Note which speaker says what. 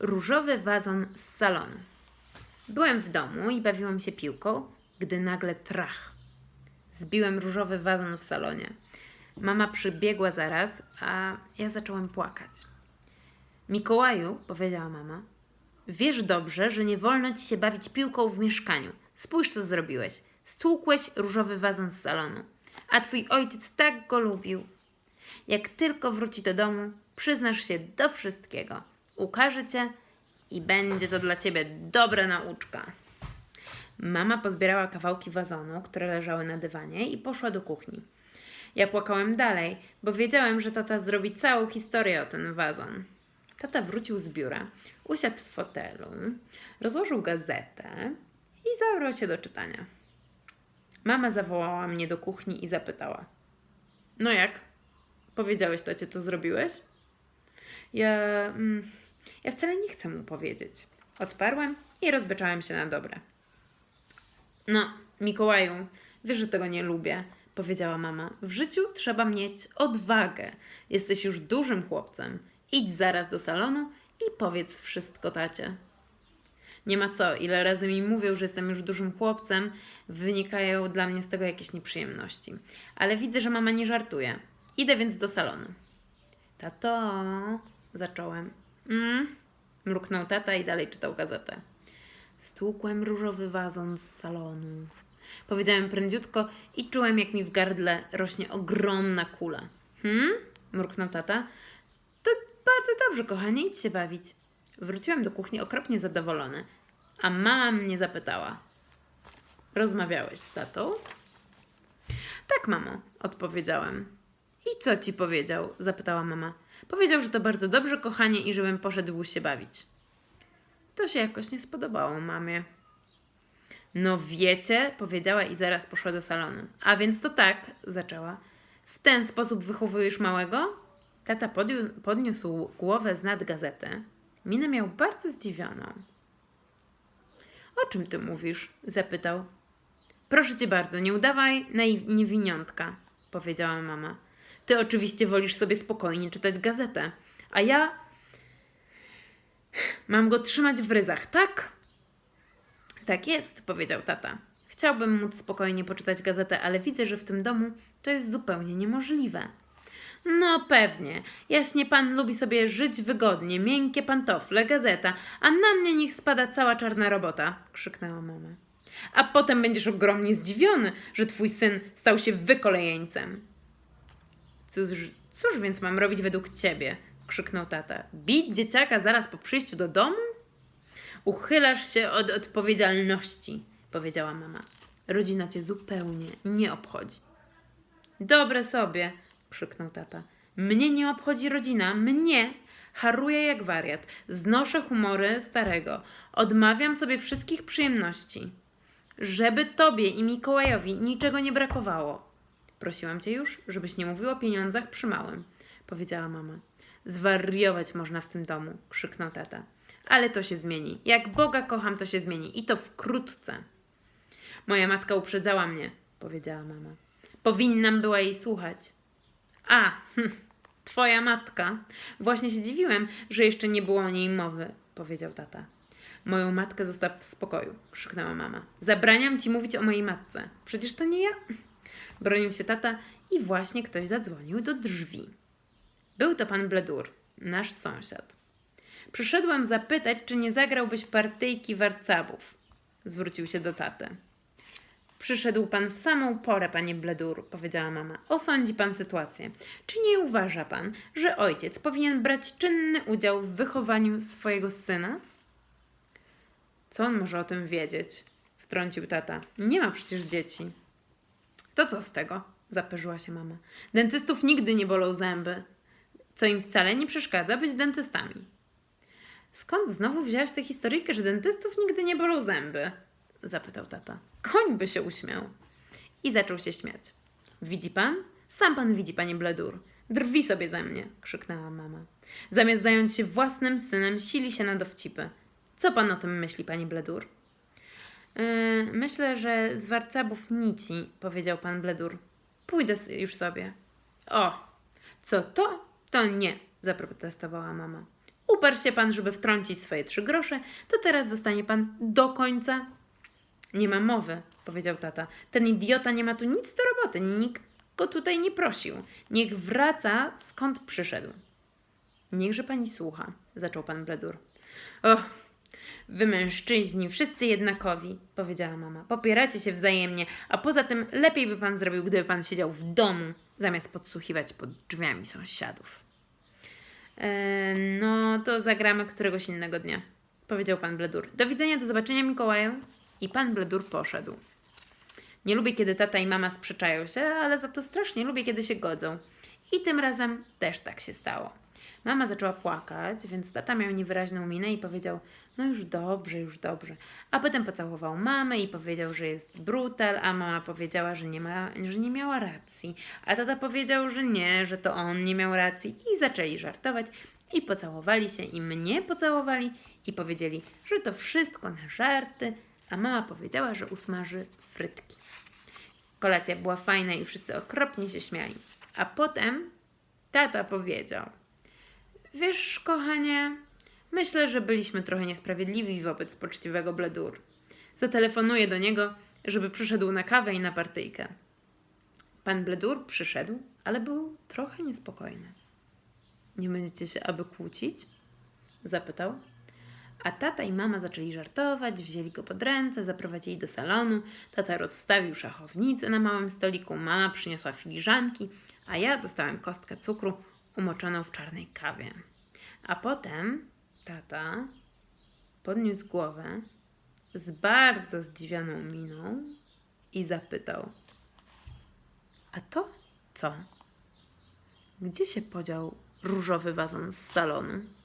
Speaker 1: Różowy wazon z salonu. Byłem w domu i bawiłam się piłką, gdy nagle trach. Zbiłem różowy wazon w salonie. Mama przybiegła zaraz, a ja zacząłem płakać. Mikołaju, powiedziała mama, wiesz dobrze, że nie wolno ci się bawić piłką w mieszkaniu. Spójrz, co zrobiłeś. Stłukłeś różowy wazon z salonu, a twój ojciec tak go lubił. Jak tylko wróci do domu, przyznasz się do wszystkiego. Ukaże cię i będzie to dla ciebie dobra nauczka. Mama pozbierała kawałki wazonu, które leżały na dywanie i poszła do kuchni. Ja płakałem dalej, bo wiedziałem, że tata zrobi całą historię o ten wazon. Tata wrócił z biura, usiadł w fotelu, rozłożył gazetę i zabrał się do czytania. Mama zawołała mnie do kuchni i zapytała: No jak? Powiedziałeś tacie, co zrobiłeś? Ja. Mm, ja wcale nie chcę mu powiedzieć. Odparłem i rozbeczałem się na dobre. No, Mikołaju, wiesz, że tego nie lubię, powiedziała mama. W życiu trzeba mieć odwagę. Jesteś już dużym chłopcem. Idź zaraz do salonu i powiedz wszystko tacie. Nie ma co, ile razy mi mówią, że jestem już dużym chłopcem, wynikają dla mnie z tego jakieś nieprzyjemności. Ale widzę, że mama nie żartuje. Idę więc do salonu. Tato, zacząłem. Mm, mruknął tata i dalej czytał gazetę. Stłukłem różowy wazon z salonu. Powiedziałem prędziutko i czułem, jak mi w gardle rośnie ogromna kula. Hmm? mruknął tata. To bardzo dobrze, kochanie, idź się bawić. Wróciłem do kuchni okropnie zadowolony, a mama mnie zapytała. Rozmawiałeś z tatą? Tak, mamo, odpowiedziałem. I co ci powiedział? zapytała mama. Powiedział, że to bardzo dobrze, kochanie, i żebym poszedł się bawić. To się jakoś nie spodobało mamie. No wiecie, powiedziała i zaraz poszła do salonu. A więc to tak, zaczęła. W ten sposób wychowujesz małego? Tata podniósł, głowę z nad gazety. Minę miał bardzo zdziwioną. O czym ty mówisz? zapytał. Proszę cię bardzo, nie udawaj niewiniątka, powiedziała mama. Ty oczywiście wolisz sobie spokojnie czytać gazetę, a ja mam go trzymać w ryzach, tak? Tak jest, powiedział tata. Chciałbym móc spokojnie poczytać gazetę, ale widzę, że w tym domu to jest zupełnie niemożliwe. No pewnie. Jaśnie pan lubi sobie żyć wygodnie, miękkie pantofle, gazeta, a na mnie niech spada cała czarna robota, krzyknęła mama. A potem będziesz ogromnie zdziwiony, że twój syn stał się wykolejeńcem. Cóż, cóż więc mam robić według ciebie? krzyknął tata. Bić dzieciaka zaraz po przyjściu do domu? Uchylasz się od odpowiedzialności, powiedziała mama. Rodzina cię zupełnie nie obchodzi. Dobre sobie, krzyknął tata. Mnie nie obchodzi rodzina, mnie haruję jak wariat, znoszę humory starego, odmawiam sobie wszystkich przyjemności. Żeby tobie i Mikołajowi niczego nie brakowało. Prosiłam cię już, żebyś nie mówił o pieniądzach przy małym, powiedziała mama. Zwariować można w tym domu, krzyknął tata. Ale to się zmieni. Jak Boga kocham, to się zmieni. I to wkrótce. Moja matka uprzedzała mnie, powiedziała mama. Powinnam była jej słuchać. A, hm, twoja matka. Właśnie się dziwiłem, że jeszcze nie było o niej mowy, powiedział tata. Moją matkę zostaw w spokoju, krzyknęła mama. Zabraniam ci mówić o mojej matce. Przecież to nie ja. Bronił się tata i właśnie ktoś zadzwonił do drzwi. Był to pan Bledur, nasz sąsiad. Przyszedłem zapytać, czy nie zagrałbyś partyjki warcabów. Zwrócił się do taty. Przyszedł pan w samą porę, panie Bledur, powiedziała mama. Osądzi pan sytuację. Czy nie uważa pan, że ojciec powinien brać czynny udział w wychowaniu swojego syna? Co on może o tym wiedzieć? Wtrącił tata. Nie ma przecież dzieci. To co z tego? Zaperzyła się mama. Dentystów nigdy nie bolą zęby, co im wcale nie przeszkadza być dentystami. Skąd znowu wziąłeś tę historyjkę, że dentystów nigdy nie bolą zęby? Zapytał tata. Koń by się uśmiał. I zaczął się śmiać. Widzi pan? Sam pan widzi, panie Bledur. Drwi sobie ze mnie, krzyknęła mama. Zamiast zająć się własnym synem, sili się na dowcipy. Co pan o tym myśli, panie Bledur? Yy, myślę, że z warcabów nici, powiedział pan Bledur. Pójdę już sobie. O, co to? To nie, zaprotestowała mama. Uparł się pan, żeby wtrącić swoje trzy grosze, to teraz dostanie pan do końca. Nie ma mowy, powiedział tata. Ten idiota nie ma tu nic do roboty, nikt go tutaj nie prosił. Niech wraca skąd przyszedł. Niechże pani słucha, zaczął pan Bledur. Och, wy mężczyźni, wszyscy jednakowi, powiedziała mama. Popieracie się wzajemnie, a poza tym lepiej by pan zrobił, gdyby pan siedział w domu, zamiast podsłuchiwać pod drzwiami sąsiadów. E, no, to zagramy któregoś innego dnia, powiedział pan Bledur. Do widzenia, do zobaczenia, Mikołaju. I pan Bledur poszedł. Nie lubię, kiedy tata i mama sprzeczają się, ale za to strasznie lubię, kiedy się godzą. I tym razem też tak się stało. Mama zaczęła płakać, więc tata miał niewyraźną minę i powiedział: No już dobrze, już dobrze. A potem pocałował mamę i powiedział, że jest brutal, a mama powiedziała, że nie, ma, że nie miała racji. A tata powiedział, że nie, że to on nie miał racji. I zaczęli żartować i pocałowali się, i mnie pocałowali i powiedzieli, że to wszystko na żarty, a mama powiedziała, że usmaży frytki. Kolacja była fajna i wszyscy okropnie się śmiali. A potem tata powiedział: Wiesz, kochanie, myślę, że byliśmy trochę niesprawiedliwi wobec poczciwego Bledur. Zatelefonuję do niego, żeby przyszedł na kawę i na partyjkę. Pan Bledur przyszedł, ale był trochę niespokojny. Nie będziecie się aby kłócić? Zapytał. A tata i mama zaczęli żartować, wzięli go pod ręce, zaprowadzili do salonu. Tata rozstawił szachownicę na małym stoliku, mama przyniosła filiżanki, a ja dostałem kostkę cukru umoczoną w czarnej kawie. A potem tata podniósł głowę z bardzo zdziwioną miną i zapytał: A to co? Gdzie się podział różowy wazon z salonu?